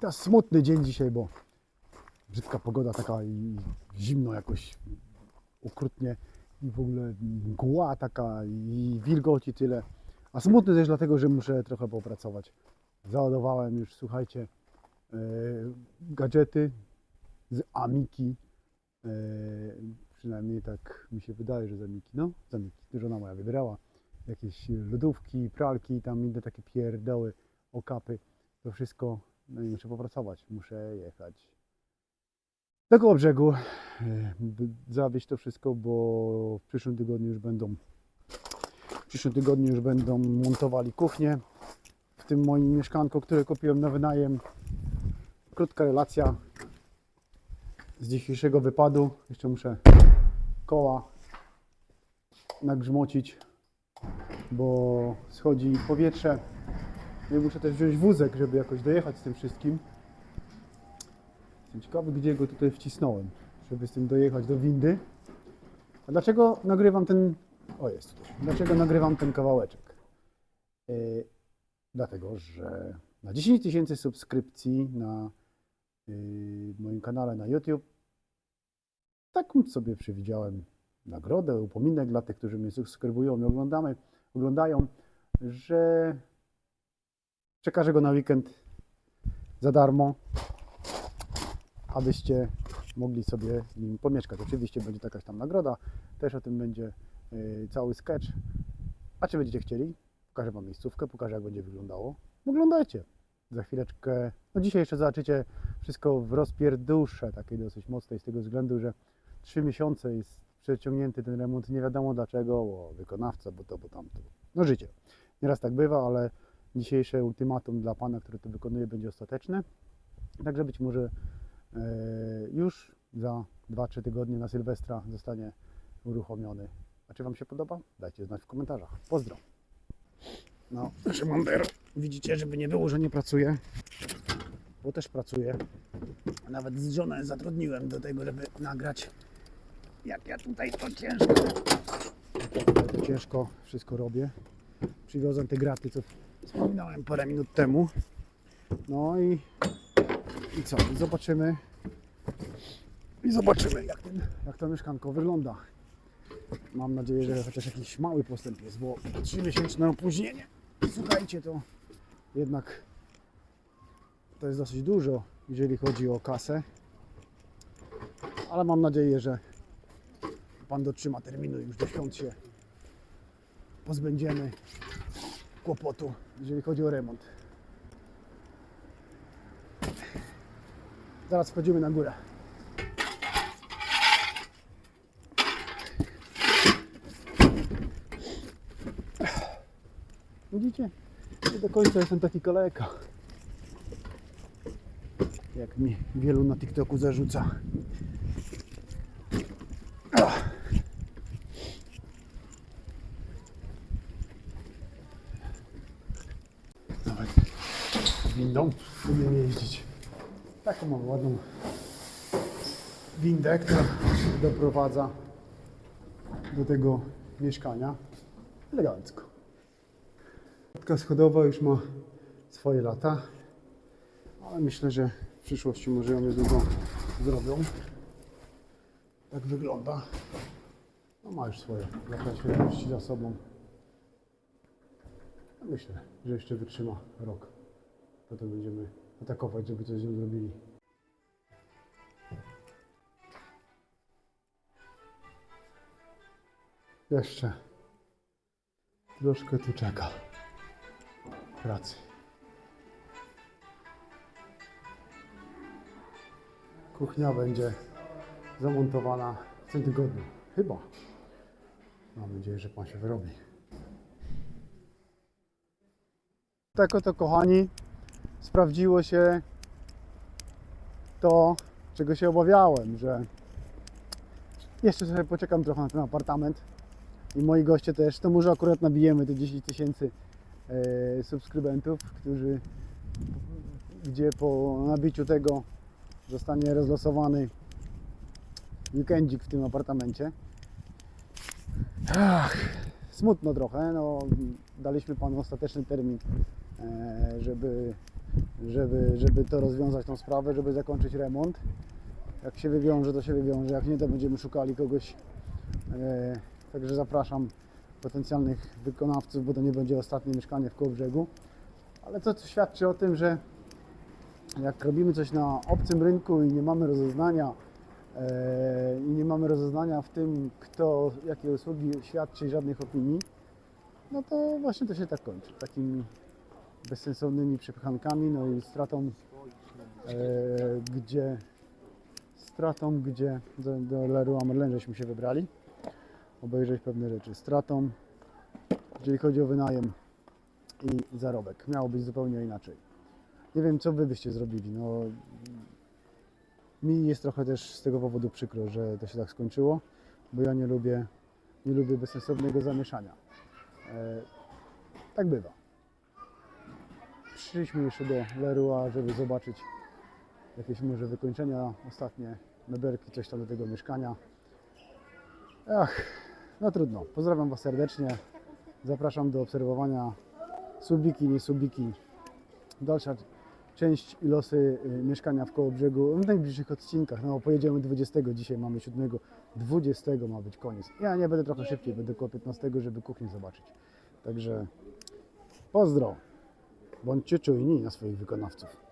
Teraz smutny dzień dzisiaj, bo brzydka pogoda taka i zimno jakoś okrutnie i w ogóle mgła taka i wilgoci tyle. A smutny też dlatego, że muszę trochę popracować. Załadowałem już, słuchajcie, e, gadżety z Amiki. E, przynajmniej tak mi się wydaje, że z Amiki. No, z Amiki. Żona moja wybierała jakieś lodówki, pralki, tam inne takie pierdoły, okapy. To wszystko, no i muszę popracować. Muszę jechać do koło brzegu, zawieźć to wszystko, bo w przyszłym tygodniu już będą w przyszłym tygodniu już będą montowali kuchnię w tym moim mieszkanku, które kupiłem na wynajem. Krótka relacja z dzisiejszego wypadu. Jeszcze muszę koła nagrzmocić, bo schodzi powietrze. No i muszę też wziąć wózek, żeby jakoś dojechać z tym wszystkim. Jestem ciekawy, gdzie go tutaj wcisnąłem, żeby z tym dojechać do windy. A dlaczego nagrywam ten... O, jest tutaj. Dlaczego nagrywam ten kawałeczek? Yy, dlatego, że na 10 tysięcy subskrypcji na yy, moim kanale na YouTube tak sobie przewidziałem nagrodę, upominek dla tych, którzy mnie subskrybują i oglądamy, oglądają, że przekażę go na weekend za darmo, abyście mogli sobie z nim pomieszkać. Oczywiście będzie jakaś tam nagroda, też o tym będzie y, cały sketch. A czy będziecie chcieli? Pokażę Wam miejscówkę, pokażę jak będzie wyglądało. Oglądajcie. Za chwileczkę, no dzisiaj jeszcze zobaczycie wszystko w rozpierdusze takiej dosyć mocnej z tego względu, że trzy miesiące jest przeciągnięty ten remont, nie wiadomo dlaczego, bo wykonawca, bo to, bo tamto. No życie. Nieraz tak bywa, ale dzisiejsze ultimatum dla Pana, który to wykonuje, będzie ostateczne. Także być może e, już za 2-3 tygodnie na Sylwestra zostanie uruchomiony. A czy Wam się podoba? Dajcie znać w komentarzach. Pozdro. No, Szymandero, widzicie, żeby nie było, że nie pracuję, bo też pracuję. Nawet z żonę zatrudniłem do tego, żeby nagrać, jak ja tutaj to ciężko, to ciężko wszystko robię. Przywiozłem te graty, co wspominałem parę minut temu. No i, i co? I zobaczymy, i zobaczymy, jak, ten, jak to mieszkanko wygląda. Mam nadzieję, że chociaż jakiś mały postęp jest, bo 3-miesięczne opóźnienie. Słuchajcie, to jednak to jest dosyć dużo, jeżeli chodzi o kasę. Ale mam nadzieję, że Pan dotrzyma terminu i już do świąt się pozbędziemy kłopotu, jeżeli chodzi o remont. Zaraz wchodzimy na górę. Widzicie? Nie do końca jestem taki kolejka. Jak mi wielu na TikToku zarzuca. Windą umiem jeździć. Taką mam ładną windę, która doprowadza do tego mieszkania elegancko. Klatka schodowa już ma swoje lata, ale myślę, że w przyszłości może ją niedługo zrobią. Tak wygląda. No ma już swoje lata świetności za sobą. Myślę, że jeszcze wytrzyma rok. Potem będziemy atakować, żeby coś z nią zrobili. Jeszcze troszkę tu czeka pracy. Kuchnia będzie zamontowana w tym tygodniu. Chyba. Mam nadzieję, że Pan się wyrobi. Tak oto, kochani, sprawdziło się to, czego się obawiałem, że jeszcze sobie poczekam trochę na ten apartament. I moi goście też, to może akurat nabijemy te 10 tysięcy e, subskrybentów, którzy gdzie po nabiciu tego zostanie rozlosowany weekendzik w tym apartamencie. Ach, smutno trochę, no, daliśmy panu ostateczny termin, e, żeby żeby, żeby to rozwiązać tą sprawę, żeby zakończyć remont. Jak się wywiąże, to się wywiąże, jak nie, to będziemy szukali kogoś. E, Także zapraszam potencjalnych wykonawców, bo to nie będzie ostatnie mieszkanie w Kołobrzegu. Ale to świadczy o tym, że jak robimy coś na obcym rynku i nie mamy rozeznania e, i nie mamy rozeznania w tym, kto jakie usługi świadczy żadnych opinii, no to właśnie to się tak kończy. Takimi bezsensownymi przepychankami, no i stratą, e, gdzie stratą, gdzie do, do Leroy Merlin żeśmy się wybrali, obejrzeć pewne rzeczy. Stratą, jeżeli chodzi o wynajem i zarobek. Miało być zupełnie inaczej. Nie wiem, co wy byście zrobili. No, mi jest trochę też z tego powodu przykro, że to się tak skończyło, bo ja nie lubię, nie lubię bezsensownego zamieszania. E, tak bywa. Przyszliśmy jeszcze do Leroy, żeby zobaczyć jakieś może wykończenia ostatnie, mebelki, coś tam do tego mieszkania. Ach, no trudno. Pozdrawiam Was serdecznie. Zapraszam do obserwowania subiki, nie subiki. Dalsza część i losy y, mieszkania w Kołobrzegu w najbliższych odcinkach. No pojedziemy 20, dzisiaj mamy 7, 20 ma być koniec. Ja nie będę trochę szybciej, będę około 15, żeby kuchnię zobaczyć. Także pozdro. Bądźcie czujni na swoich wykonawców.